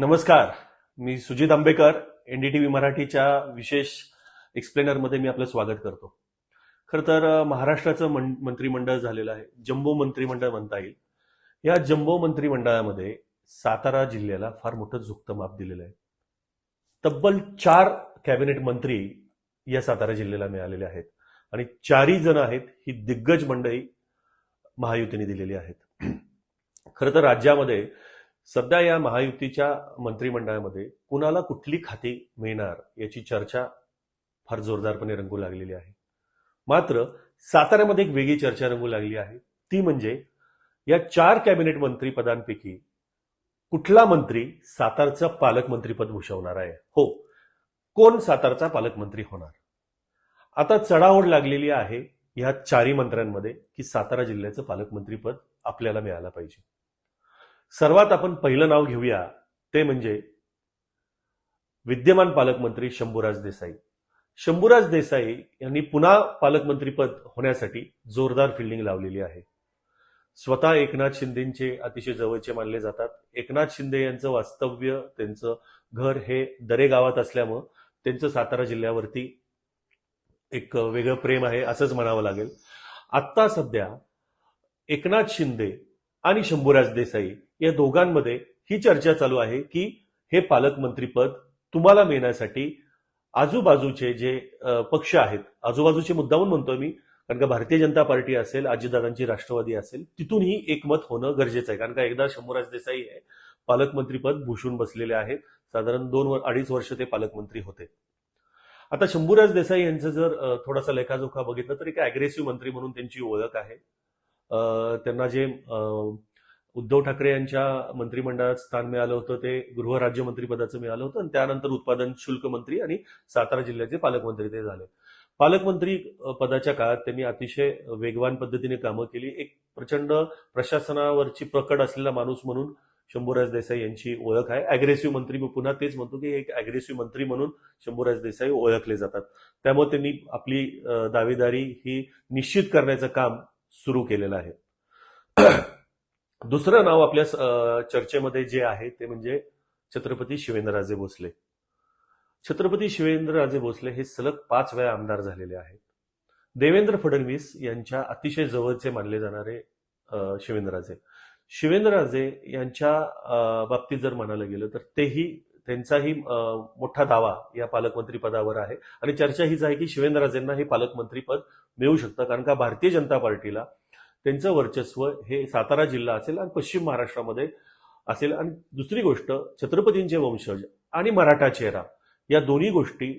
नमस्कार. मी सुजित आंबेकर एनडीटीव्ही मराठीच्या विशेष एक्सप्लेनरमध्ये मी आपलं स्वागत करतो. खरं तर महाराष्ट्राचं मं- मंत्रिमंडळ झालेलं आहे. जम्बो मंत्रिमंडळ म्हणता येईल. या जम्बो मंत्रिमंडळामध्ये सातारा जिल्ह्याला फार मोठं झुकतं माप दिलेलं आहे. तब्बल चार कॅबिनेट मंत्री या सातारा जिल्ह्याला मिळालेले आहेत. आणि चारही जण आहेत ही दिग्गज मंडळी महायुतीने दिलेली आहेत. खरं तर राज्यामध्ये सध्या या महायुतीच्या मंत्रिमंडळामध्ये कुणाला कुठली खाती मिळणार याची चर्चा फार जोरदारपणे रंगू लागलेली आहे. मात्र साताऱ्यामध्ये एक वेगळी चर्चा रंगू लागली आहे. ती म्हणजे या चार कॅबिनेट मंत्री पदांपैकी कुठला मंत्री सातारचं पालकमंत्रीपद भूषवणार आहे? हो कोण सातारचा पालकमंत्री होणार? आता चढाओढ लागलेली आहे ह्या चारही मंत्र्यांमध्ये की सातारा जिल्ह्याचं पालकमंत्रीपद आपल्याला मिळालं पाहिजे. सर्वात आपण पहिलं नाव घेऊया ते म्हणजे विद्यमान पालकमंत्री शंभूराज देसाई. शंभूराज देसाई यांनी पुन्हा पालकमंत्रीपद होण्यासाठी जोरदार फिल्डिंग लावलेली आहे. स्वतः एकनाथ शिंदेचे अतिशय जवळचे मानले जातात. एकनाथ शिंदे यांचं वास्तव्य त्यांचं घर हे दरे गावात असल्यामुळं त्यांचं सातारा जिल्ह्यावरती एक वेगळं प्रेम आहे असंच म्हणावं लागेल. आत्ता सध्या एकनाथ शिंदे आणि शंभूराज देसाई या दोघांमध्ये ही चर्चा चालू आहे की हे पालकमंत्रीपद तुम्हाला मिळण्यासाठी आजूबाजूचे जे पक्ष आहेत आजूबाजूचे मुद्दामून म्हणतोय मी कारण का भारतीय जनता पार्टी असेल अजितदादांची राष्ट्रवादी असेल तिथूनही एकमत होणं गरजेचं आहे. कारण का एकदा शंभूराज देसाई हे पालकमंत्रीपद भूषून बसलेले आहेत. साधारण दोन वर- अडीच वर्ष ते पालकमंत्री होते. आता शंभूराज देसाई यांचं जर थोडासा लेखाजोखा बघितलं तर एक अग्रेसिव्ह मंत्री म्हणून त्यांची ओळख आहे. त्यांना जे उद्धव ठाकरे यांच्या मंत्रिमंडळात स्थान मिळालं होतं ते गृहराज्यमंत्रीपदाचं मिळालं होतं आणि त्यानंतर उत्पादन शुल्क मंत्री आणि सातारा जिल्ह्याचे पालकमंत्री ते झाले. पालकमंत्री पदाच्या काळात त्यांनी अतिशय वेगवान पद्धतीने कामं केली. एक प्रचंड प्रशासनावरची प्रकट असलेला माणूस म्हणून शंभूराज देसाई यांची ओळख आहे. अग्रेसिव्ह मंत्री मी पुन्हा तेच म्हणतो की एक अग्रेसिव्ह मंत्री म्हणून शंभूराज देसाई ओळखले जातात. त्यामुळे त्यांनी आपली दावेदारी ही निश्चित करण्याचं काम सुरू केलेलं आहे. दुसरं नाव आपल्या चर्चेमध्ये जे आहे ते म्हणजे छत्रपती शिवेंद्रराजे भोसले. छत्रपती शिवेंद्रराजे भोसले हे सलग पाच वेळा आमदार झालेले आहेत. देवेंद्र फडणवीस यांच्या अतिशय जवळचे मानले जाणारे शिवेंद्रराजे. शिवेंद्रराजे यांच्या बाबतीत जर म्हणायला गेलं तर तेही त्यांचाही मोठा दावा या पालकमंत्री पदावर आहे. आणि चर्चा हीच आहे की शिवेंद्रराजेंना हे पालकमंत्रीपद मिळू शकतं कारण का भारतीय जनता पार्टीला त्यांचं वर्चस्व हे सातारा जिल्हा असेल आणि पश्चिम महाराष्ट्रामध्ये असेल. आणि दुसरी गोष्ट छत्रपतींचे वंशज आणि मराठा चेहरा या दोन्ही गोष्टी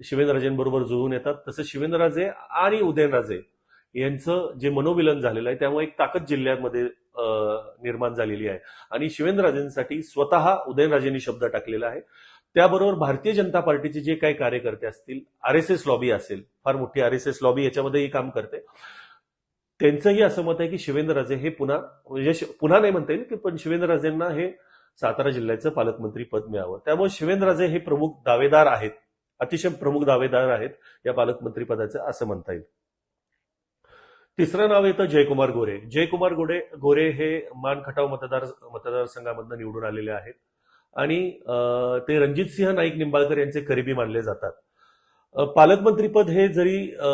शिवेंद्रराजेंबरोबर जुळून येतात. तसं शिवेंद्रराजे आणि उदयनराजे यांचं जे मनोविलन झालेलं आहे त्यामुळे एक ताकद जिल्ह्यामध्ये निर्माण झालेली आहे. आणि शिवेंद्रराजेंसाठी स्वतः उदयनराजेंनी शब्द टाकलेला आहे. त्याबरोबर भारतीय जनता पार्टीचे जे काही कार्यकर्ते असतील आर एस एस लॉबी असेल फार मोठी आर एस एस लॉबी याच्यामध्येही काम करते. त्यांचंही असं मत आहे की शिवेंद्रराजे हे पुन्हा म्हणजे पुन्हा नाही म्हणता येईल की पण शिवेंद्रराजेंना हे सातारा जिल्ह्याचं पालकमंत्री पद मिळावं. त्यामुळे शिवेंद्रराजे हे प्रमुख दावेदार आहेत अतिशय प्रमुख दावेदार आहेत या पालकमंत्री पदाचं असं म्हणता येईल. तिसरं नाव येतं जयकुमार गोरे. जयकुमार गोरे गोरे हे मान खटाव मतदार मतदारसंघामधनं निवडून आलेले आहेत. आणि ते रणजितसिंह नाईक निंबाळकर यांचे करिबी मानले जातात. पालकमंत्रीपद हे जरी अ,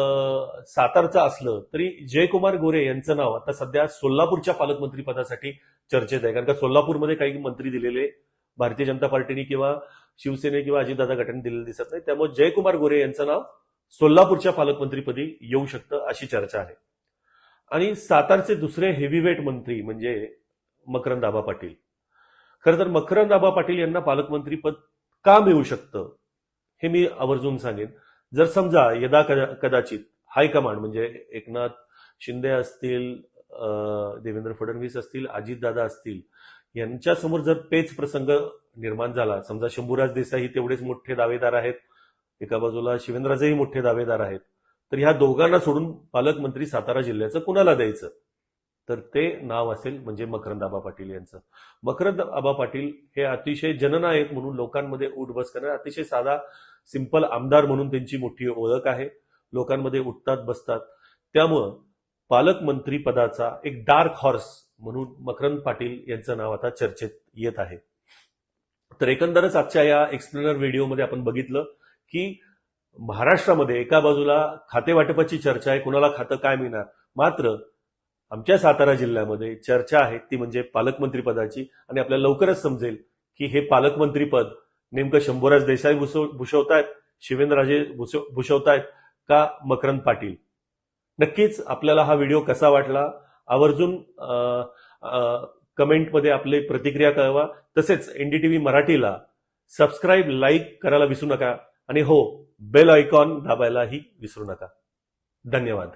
सातारचं असलं तरी जयकुमार गोरे यांचं नाव आता सध्या सोलापूरच्या पालकमंत्रीपदासाठी चर्चेत आहे. कारण का सोलापूरमध्ये काही मंत्री दिलेले भारतीय जनता पार्टीने किंवा शिवसेने किंवा अजितदादा गटाने दिलेले दिसत नाही. त्यामुळे जयकुमार गोरे यांचं नाव सोलापूरच्या पालकमंत्रीपदी येऊ शकतं अशी चर्चा आहे. आणि सातारचे दुसरे हेवीवेट मंत्री म्हणजे मकरंद आबा पाटील. खरं तर मकरंद आबा पाटील यांना पालकमंत्रीपद का मिळू शकतं हे मी आवर्जून सांगेन. जर समजा यदा कदा- कदाचित हायकमांड म्हणजे एकनाथ शिंदे असतील देवेंद्र फडणवीस असतील अजितदादा असतील यांच्यासमोर जर पेच प्रसंग निर्माण झाला समजा शंभूराज देसाई तेवढेच मोठे दावेदार आहेत एका बाजूला शिवेंद्राचेही मोठे दावेदार आहेत तर ह्या दोघांना सोडून पालकमंत्री सातारा जिल्ह्याचं कुणाला द्यायचं? तर ते नाव असेल म्हणजे मकरंद आबा पाटील यांचं. मकरंद आबा पाटील हे अतिशय जननायक म्हणून लोकांमध्ये उठ बस करणारे अतिशय साधा सिंपल आमदार म्हणून त्यांची मोठी ओळख आहे. लोकांमध्ये उठतात बसतात. त्यामुळं पालकमंत्री पदाचा एक डार्क हॉर्स म्हणून मकरंद पाटील यांचं नाव आता चर्चेत येत आहे. तर एकंदरच आजच्या या एक्सप्लेनर व्हिडिओमध्ये आपण बघितलं की महाराष्ट्रामध्ये एका बाजूला खातेवाटपाची चर्चा आहे कुणाला खातं काय मिळणार? मात्र आमच्या सातारा जिल्ह्यामध्ये चर्चा आहे ती म्हणजे पालकमंत्री पदाची. आणि आपल्याला लवकरच समजेल की हे पालकमंत्री पद नेमकं शंभूराज देसाई भूषव भूषवतायत शिवेंद्रराजे भूषव भूषवतायत का मकरंद पाटील? नक्कीच आपल्याला हा व्हिडिओ कसा वाटला? आवर्जून कमेंटमध्ये आपली प्रतिक्रिया कळवा. तसेच एनडीटीव्ही मराठीला सबस्क्राईब लाईक करायला विसरू नका. आणि हो बेल आयकॉन दाबायलाही विसरू नका. धन्यवाद.